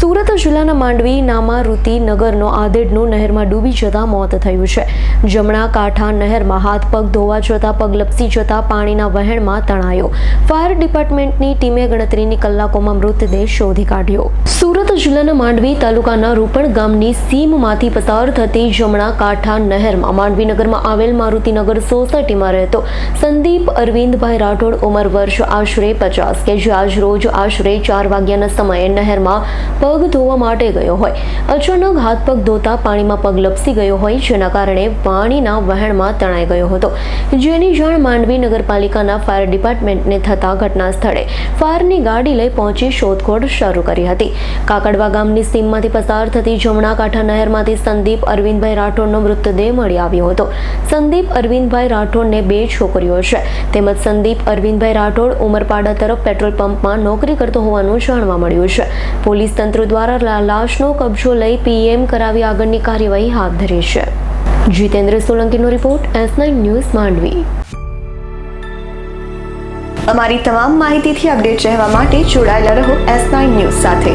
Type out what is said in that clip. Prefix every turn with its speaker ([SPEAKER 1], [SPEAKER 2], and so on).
[SPEAKER 1] સુરત જિલ્લાના માંડવી નામારુતિ નગરનો આદેડનું નહેરમાં ડૂબી જતા મોત થયું છે. જમણા કાંઠા નહેરમાં હાથ પગ ધોવા જતા પગ લપસી જતા પાણીના વહેણમાં તણાયો. ફાયર ડિપાર્ટમેન્ટની ટીમે ગણતરીની કલાકોમાં મૃતદેહ શોધી કાઢ્યો. સુરત જિલ્લાના માંડવી તાલુકાના રૂપણ ગામની સીમમાંથી પસાર થતી જમણા કાંઠા નહેરમાં માંડવીનગરમાં આવેલ મારુતિનગર સોસાયટીમાં રહેતો સંદીપ અરવિંદભાઈ રાઠોડ ઉંમર વર્ષ આશરે પચાસ કે જે આજ રોજ આશરે ચાર વાગ્યાના સમયે નહેરમાં પગ ધોવા માટે ગયો હોય. અચાનક હાથ પગ ધોતા પાણીમાં પગ લપસી ગયો હોય, જેના કારણે પાણીના વહેણમાં તણાઈ ગયો હતો. જેની જાણ માંડવી નગરપાલિકાના ફાયર ડિપાર્ટમેન્ટને થતા ઘટના સ્થળે ફાયરની ગાડી લઈ પહોંચી શોધખોળ શરૂ કરી હતી. કાકડવા ગામની સીમમાંથી પસાર થતી જમણા કાંઠા નહેરમાંથી સંદીપ અરવિંદભાઈ રાઠોડનો મૃતદેહ મળી આવ્યો હતો. સંદીપ અરવિંદભાઈ રાઠોડને બે છોકરીઓ છે. તેમજ સંદીપ અરવિંદભાઈ રાઠોડ ઉમરપાડા તરફ પેટ્રોલ પંપમાં નોકરી કરતો હોવાનું જાણવા મળ્યું છે. પોલીસ તંત્ર દ્વારા લાશનો કબજો લઈ પીએમ કરાવી આગળની કાર્યવાહી હાથ ધરી છે. Jitendra સોલંકીનો report S nine news Mandvi.
[SPEAKER 2] અમારી તમામ માહિતીથી અપડેટ રહેવા માટે જોડાયેલા રહો એસ નાઇન ન્યૂઝ સાથે.